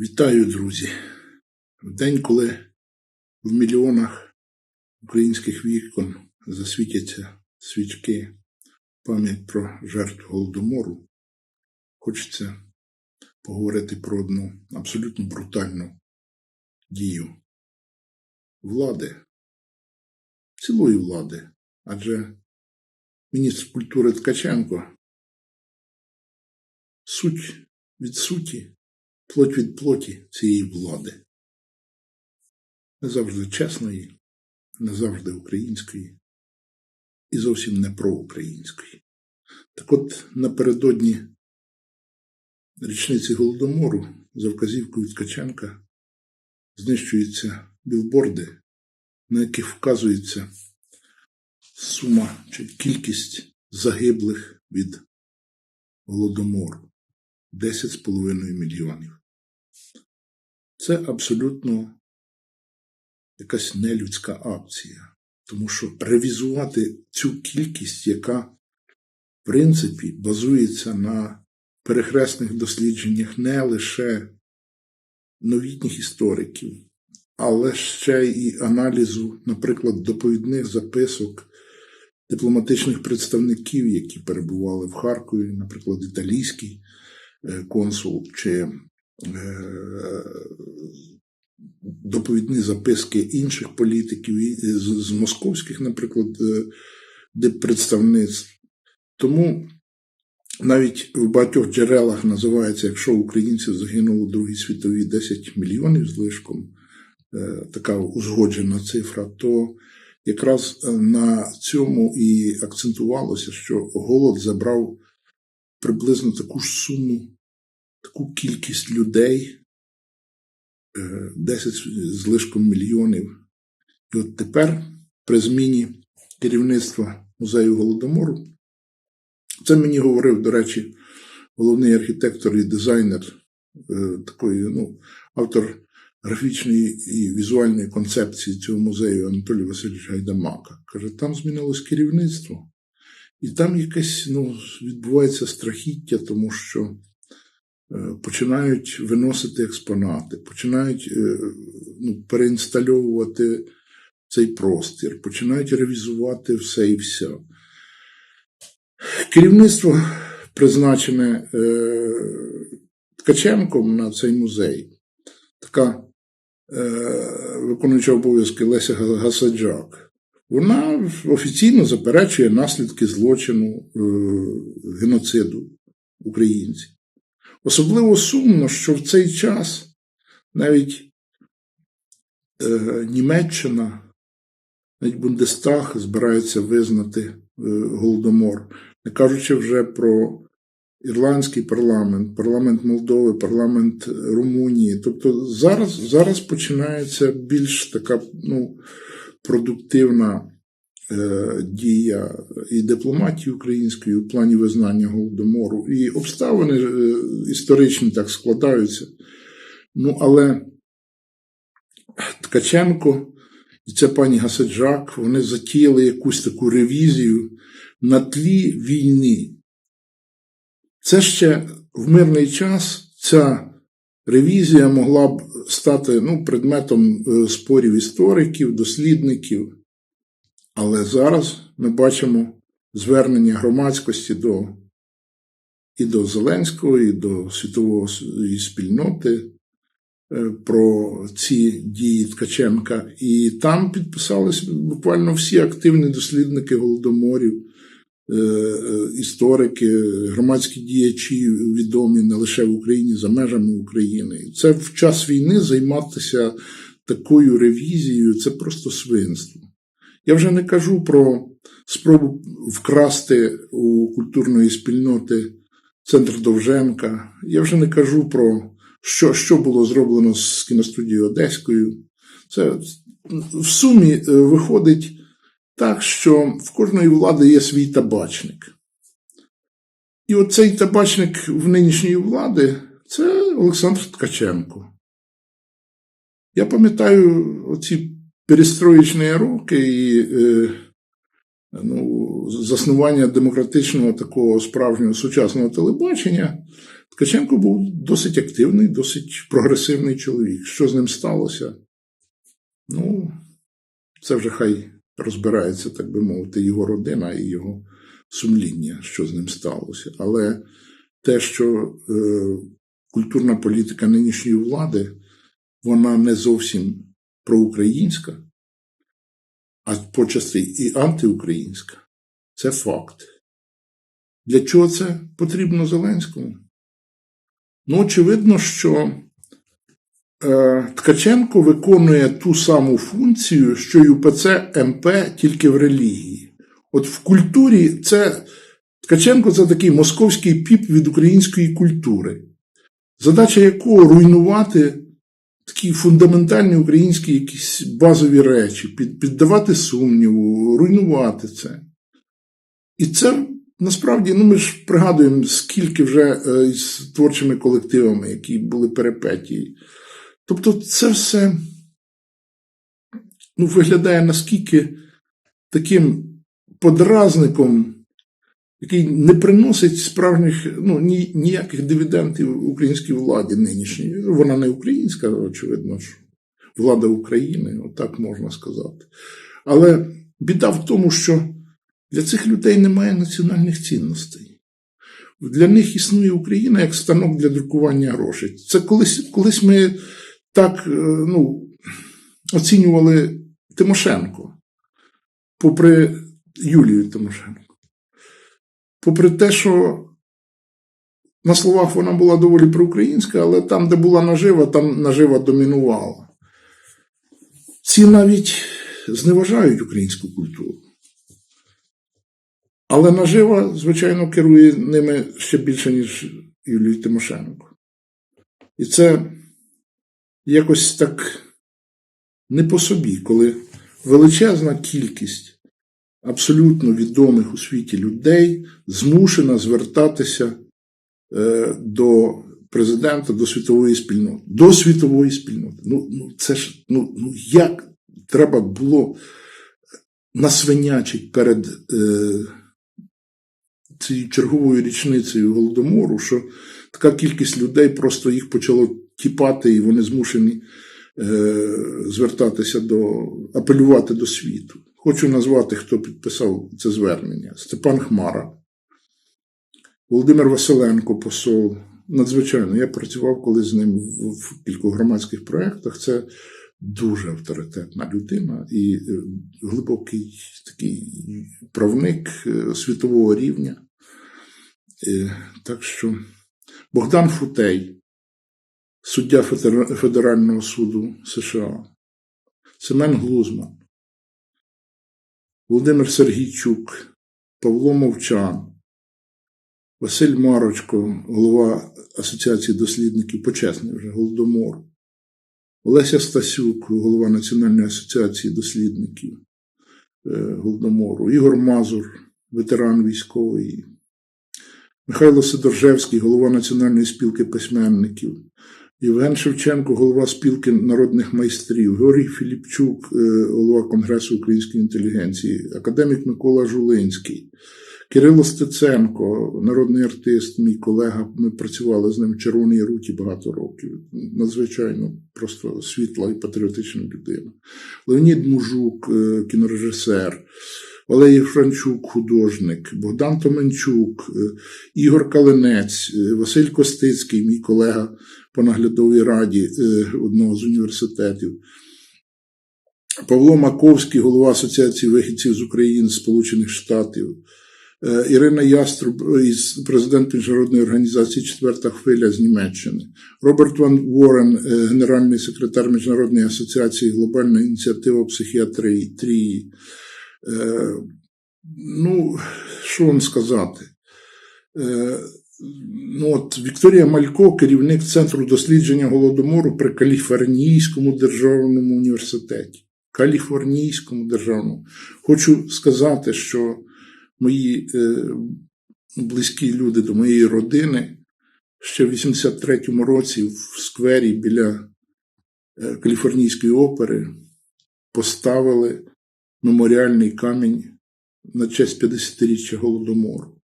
Вітаю, друзі! В день, коли в мільйонах українських вікон засвітяться свічки пам'ять про жертв голодомору, хочеться поговорити про одну абсолютно брутальну дію. Влади, цілої влади, адже міністр культури Ткаченко суть від суті плоть від плоті цієї влади. Не завжди чесної, не завжди української і зовсім не проукраїнської. Так от напередодні річниці Голодомору за вказівкою Ткаченка знищуються білборди, на яких вказується сума чи кількість загиблих від голодомору. 10,5 мільйонів. Це абсолютно якась нелюдська акція, тому що ревізувати цю кількість, яка, в принципі, базується на перехресних дослідженнях не лише новітніх істориків, але ще й аналізу, наприклад, доповідних записок дипломатичних представників, які перебували в Харкові, наприклад, італійський консул чи доповідні записки інших політиків з московських, наприклад, представництв. Тому навіть в багатьох джерелах називається, якщо українців загинуло у Другій світовій 10 мільйонів злишком, така узгоджена цифра, то якраз на цьому і акцентувалося, що голод забрав приблизно таку ж суму таку кількість людей, 10 з лишком мільйонів. І от тепер, при зміні керівництва музею Голодомору, це мені говорив, до речі, головний архітектор і дизайнер, такої, ну, автор графічної і візуальної концепції цього музею Анатолій Васильович Гайдамака. Каже, там змінилось керівництво, і там якесь ну, відбувається страхіття, тому що Е, починають виносити експонати, починають е, ну, переінстальовувати цей простір, починають ревізувати все і все. Керівництво призначене е, Ткаченком на цей музей, така виконуюча обов'язки Леся Гасаджак. Вона офіційно заперечує наслідки злочину геноциду українців. Особливо сумно, що в цей час навіть е, Німеччина, навіть Бундестаг збирається визнати е, Голодомор, не кажучи вже про ірландський парламент, парламент Молдови, парламент Румунії. Тобто зараз зараз починається більш така ну, продуктивна дія і дипломатії української у плані визнання голодомору, і обставини е, історичні так складаються. Ну, але Ткаченко і це пані Гасаджак, вони затіяли якусь таку ревізію на тлі війни. Це ще в мирний час ця ревізія могла б стати ну, предметом е, спорів істориків, дослідників. Але зараз ми бачимо звернення громадськості до і до Зеленського, і до світової спільноти е, про ці дії Ткаченка. І там підписалися буквально всі активні дослідники голодоморів, е, е, історики, громадські діячі відомі не лише в Україні, за межами України. Це в час війни займатися такою ревізією це просто свинство. Я вже не кажу про спробу вкрасти у культурної спільноти центр Довженка. Я вже не кажу про що що було зроблено з кіностудією Одеською. Це в сумі е, виходить так, що в кожної влади є свій табачник. І оцей табачник в нинішньої влади це Олександр Ткаченко. Я пам'ятаю оці перестроєчні роки, і е, ну, заснування демократичного такого справжнього сучасного телебачення, Ткаченко був досить активний, досить прогресивний чоловік. Що з ним сталося? Ну, це вже хай розбирається, так би мовити, його родина і його сумління, що з ним сталося. Але те, що е, культурна політика нинішньої влади, вона не зовсім проукраїнська, а почасти і антиукраїнська. Це факт. Для чого це потрібно Зеленському? Ну, очевидно, що е, Ткаченко виконує ту саму функцію, що й УПЦ МП, тільки в релігії. От в культурі це Ткаченко це такий московський піп від української культури, задача якого руйнувати такі фундаментальні українські якісь базові речі, під, піддавати сумніву, руйнувати це. І це насправді, ну ми ж пригадуємо, скільки вже е, з творчими колективами, які були перепетії. Тобто, це все ну, виглядає наскільки таким подразником, який не приносить справжніх ну, ні, ніяких дивідендів українській владі нинішній. Вона не українська, очевидно, що влада України, отак можна сказати. Але біда в тому, що для цих людей немає національних цінностей. Для них існує Україна як станок для друкування грошей. Це колись, колись ми так е, ну, оцінювали Тимошенко, попри Юлію Тимошенко. Попри те, що на словах вона була доволі проукраїнська, але там, де була нажива, там нажива домінувала. Ці навіть зневажають українську культуру. Але нажива, звичайно, керує ними ще більше, ніж Юлій Тимошенко. І це якось так не по собі, коли величезна кількість абсолютно відомих у світі людей змушена звертатися е, до президента, до світової спільноти. До світової спільноти. Ну, ну це ж ну, ну як треба було насвинячить перед. Е, цією черговою річницею Голодомору, що така кількість людей просто їх почало тіпати, і вони змушені е, звертатися до апелювати до світу. Хочу назвати, хто підписав це звернення: Степан Хмара, Володимир Василенко, посол. Надзвичайно, я працював коли з ним в кількох громадських проєктах. Це дуже авторитетна людина і е, глибокий такий правник е, світового рівня. Е, так що Богдан Футей, суддя Федерального суду США, Семен Глузман, Володимир Сергійчук, Павло Мовчан, Василь Марочко, голова Асоціації дослідників почесний вже Голодомору, Олеся Стасюк, голова Національної асоціації дослідників е, Голодомору, Ігор Мазур, ветеран військовий, Михайло Сидоржевський, голова Національної спілки письменників, Євген Шевченко, голова спілки народних майстрів, Георгій Філіпчук, е, голова Конгресу української інтелігенції, академік Микола Жулинський. Кирило Стеценко, народний артист, мій колега, ми працювали з ним в Червоній руті багато років. Надзвичайно просто світла і патріотична людина. Леонід Мужук, е, кінорежисер, Валерій Франчук, художник, Богдан Томенчук, е, Ігор Калинець, е, Василь Костицький, мій колега по наглядовій раді одного з університетів. Павло Маковський, голова Асоціації вихідців з України Сполучених Штатів. Е, Ірина Яструб е, із президент міжнародної організації Четверта хвиля з Німеччини, Роберт Ван Уоррен, е, генеральний секретар Міжнародної асоціації Глобальна ініціатива психіатрії. Ну, що вам сказати? Ну, от Вікторія Малько, керівник Центру дослідження голодомору при Каліфорнійському державному університеті. Каліфорнійському державному. Хочу сказати, що мої е, близькі люди до моєї родини ще в 83-му році в сквері біля е, Каліфорнійської опери поставили меморіальний камінь на честь 50-річчя Голодомору.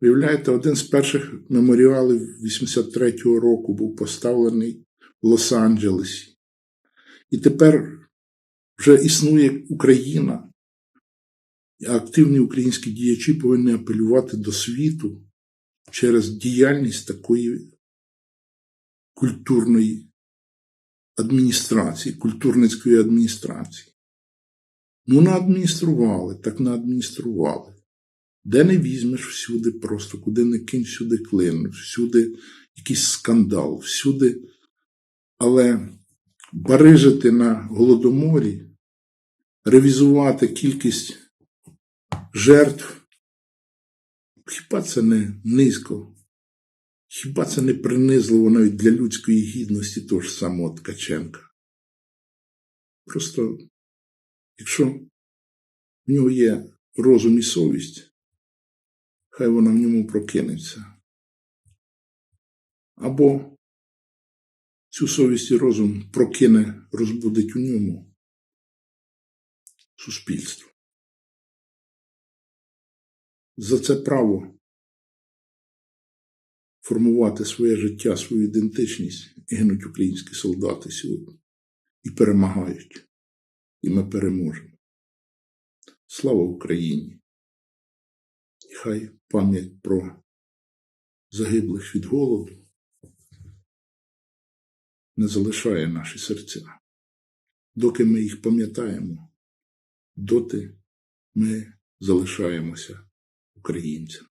Виявляєте, один з перших меморіалів 83-го року був поставлений в Лос-Анджелесі. І тепер вже існує Україна, а активні українські діячі повинні апелювати до світу через діяльність такої культурної адміністрації, культурницької адміністрації. Ну, наадміністрували, так наадміністрували. Де не візьмеш всюди, просто куди не кинь, всюди клин, всюди якийсь скандал, всюди. Але барижити на голодоморі, ревізувати кількість жертв, хіба це не низько? Хіба це не принизливо навіть для людської гідності того ж самого Ткаченка? Просто, якщо в нього є розум і совість, хай вона в ньому прокинеться. Або цю совість і розум прокине, розбудить у ньому суспільство. За це право формувати своє життя, свою ідентичність гинуть українські солдати сьогодні і перемагають. І ми переможемо. Слава Україні! І хай пам'ять про загиблих від голоду не залишає наші серця. Доки ми їх пам'ятаємо, доти ми залишаємося українцями.